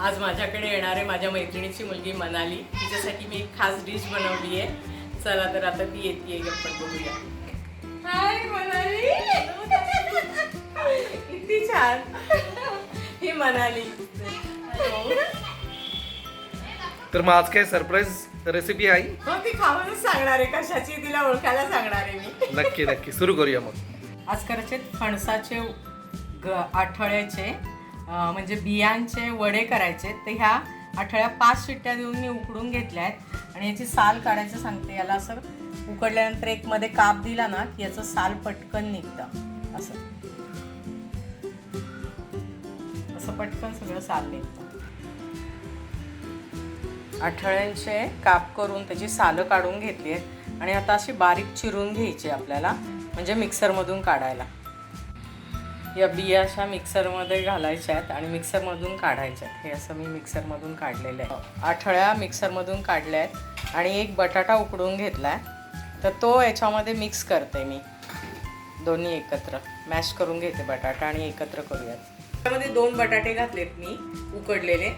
आज माझ्याकडे येणारे माझ्या मैत्रिणीची मुलगी मनाली. तिच्यासाठी मी एक खास डिश बनवली आहे. चला तर आता ती येते आपण बघूया हाय मनाली. किती छान. ही मनाली. तर मग आज काय सरप्राईज रेसिपी आहे? हो ती खाऊनच सांगणार आहे. कशाची तिला ओळखायला सांगणार आहे मी. नक्की नक्की. सुरू करूया मग. आज करायचे फणसाचे ग आठवड्याचे म्हणजे बियांचे वडे करायचे तर ह्या आठळ्या पाच शिट्ट्या देऊन मी उकडून घेतल्या आहेत. आणि याची साल काढायचं सांगते याला असं. उकडल्यानंतर एक मध्ये काप दिला ना की याचं साल पटकन निघतं. असं. असं पटकन सगळं साल निघतं. आठवड्यांचे काप करून त्याची सालं काढून घेतली आहेत. आणि आता अशी बारीक चिरून घ्यायची आपल्याला म्हणजे मिक्सरमधून काढायला. या बिया अशा मिक्सरमध्ये घालायच्या आहेत आणि मिक्सरमधून काढायच्या आहेत हे असं मी मिक्सरमधून काढलेलं आहे. आठळ्या मिक्सरमधून काढल्या आहेत आणि एक बटाटा उकडून घेतला आहे तर तो याच्यामध्ये मिक्स करते मी. दोन्ही एकत्र. मॅश करून घेते बटाटा आणि एकत्र करूयात. त्यामध्ये दोन बटाटे घातलेत मी उकडलेले.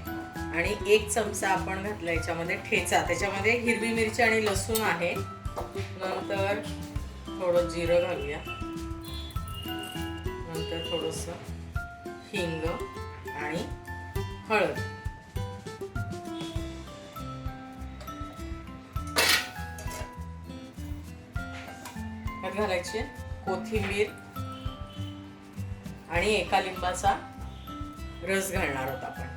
आणि एक चमचा आपण घातला याच्यामध्ये ठेचा. त्याच्यामध्ये हिरवी मिरची आणि लसूण आहे. नंतर थोडं जिरं घालूया. नंतर थोडंसं हिंग आणि हळद. यात घालायची कोथिंबीर आणि एका लिंबाचा रस घालणार आहोत आपण.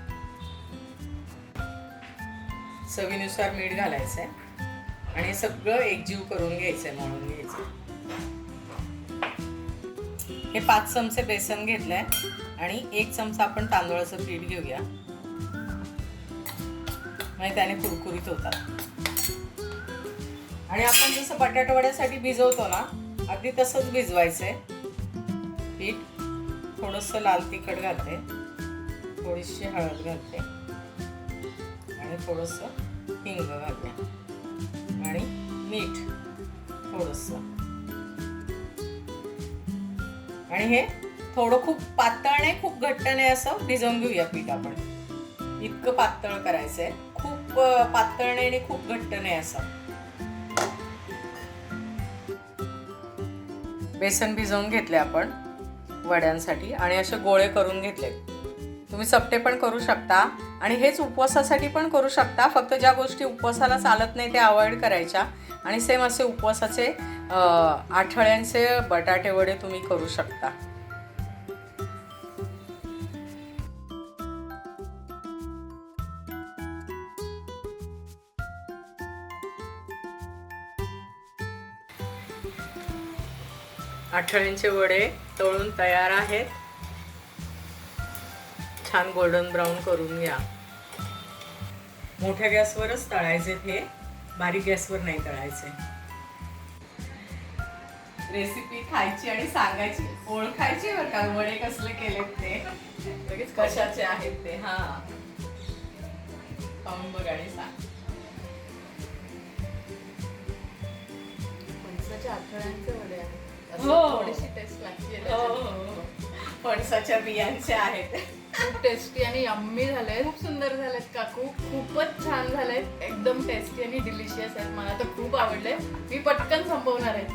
चवीनुसार मीठ घालायचं आहे आणि सगळं एकजीव करून घ्यायचंय म्हणून घ्यायचं हे पाच चमचे बेसन घेतलंय आणि एक चमचा आपण तांदूळाचं पीठ घेऊया. म्हणजे त्याने कुरकुरीत होतात. आणि आपण जसं बटाटवड्यासाठी भिजवतो ना अगदी तसंच भिजवायचंय. पीठ थोडंसं लाल तिखट घालते. थोडीशी हळद घालते. आणि थोडंसं हिंग घालते. आणि मीठ थोडंसं. आणि हे थोडं खूप पातळ नाही खूप घट्ट नाही असं. भिजवून घेऊया पीठ आपण. इतकं पातळ करायचंय. खूप पातळ नाही आणि खूप घट्ट नाही असं. बेसन भिजवून घेतले आपण वड्यांसाठी आणि असे गोळे करून घेतले तुम्ही सपटे पण करू शकता आणि हेच उपवासासाठी पण करू शकता. फक्त ज्या गोष्टी उपवासाला चालत नाही त्या अवॉइड करायच्या. आणि सेम असे उपवासाचे आठवड्यांचे बटाटे वडे तुम्ही करू शकता. आठवड्यांचे वडे तळून तयार आहेत. छान गोल्डन ब्राऊन करून घ्या. मोठ्या गॅसवरच तळायचे हे बारीक गॅसवर नाही तळायचे. रेसिपी खायची आणि सांगायची ओळखायची बरं का वडे कसले केलेत ते. लगेच कशाचे आहेत ते हा. खाऊन बघ आणि सांग आठवड्यांचे वडे आहेत. असं हो. थोडीशी टेस्ट लागते हो, हो. फणसाच्या बियांचे आहेत. खूप टेस्टी आणि यम्मी झालंय खूप सुंदर झालेत काकू. खूपच छान झालेत. एकदम टेस्टी आणि डिलिशियस आहेत. मला तर खूप आवडले. मी पटकन संपवणार आहे.